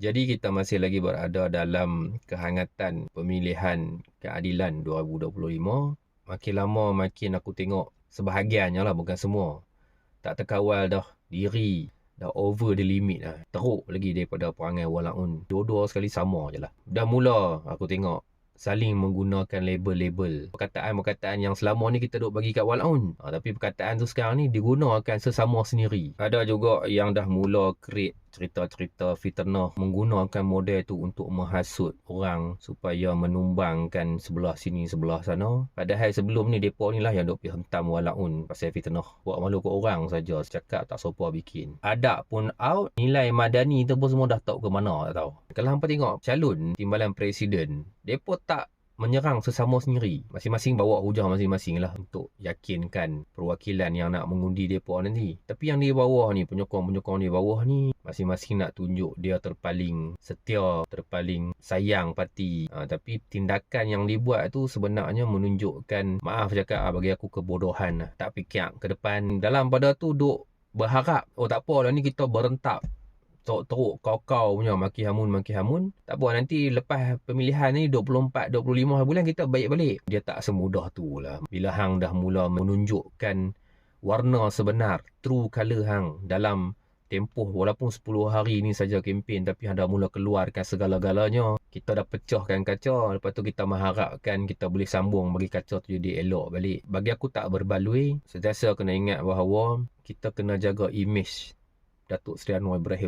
Jadi kita masih lagi berada dalam kehangatan pemilihan keadilan 2025. Makin lama makin aku tengok sebahagiannya lah bukan semua. Tak terkawal dah diri. Dah over the limit lah. Teruk lagi daripada perangai walaun. Dua-dua sekali sama je lah. Dah mula aku tengok saling menggunakan label-label. Perkataan-perkataan yang selama ni kita duk bagi kat walaun. Ha, tapi perkataan tu sekarang ni digunakan sesama sendiri. Ada juga yang dah mula create cerita-cerita fitnah menggunakan model tu untuk menghasut orang supaya menumbangkan sebelah sini sebelah sana padahal sebelum ni depa ni lah yang duk pergi hentam walaun pasal fitnah buat malu ke orang saja cakap tak sopa bikin adab pun out nilai madani tu pun semua dah tahu ke mana tak tahu kalau hampa tengok calon timbalan presiden depa tak menyerang sesama sendiri. Masing-masing bawa hujah masing-masing lah untuk yakinkan perwakilan yang nak mengundi mereka nanti. Tapi yang di bawah ni, penyokong-penyokong di bawah ni, masing-masing nak tunjuk dia terpaling setia, terpaling sayang parti. Ha, tapi tindakan yang dibuat tu sebenarnya menunjukkan, maaf cakap ah, bagi aku kebodohan lah. Tak fikir ke depan. Dalam pada tu duk berharap, oh tak apa lah ni kita berentak teruk-teruk kau-kau punya maki hamun maki hamun. Tak apa nanti lepas pemilihan ni 24 25 bulan kita baik balik dia tak semudah tu lah. Bila hang dah mula menunjukkan warna sebenar true color hang dalam tempoh walaupun 10 hari ni saja kempen tapi hang dah mula keluarkan segala-galanya. Kita dah pecahkan kaca lepas tu kita mengharapkan kita boleh sambung bagi kaca tu jadi elok balik. Bagi aku tak berbaloi. Sentiasa kena ingat bahawa kita kena jaga image Datuk Seri Anwar Ibrahim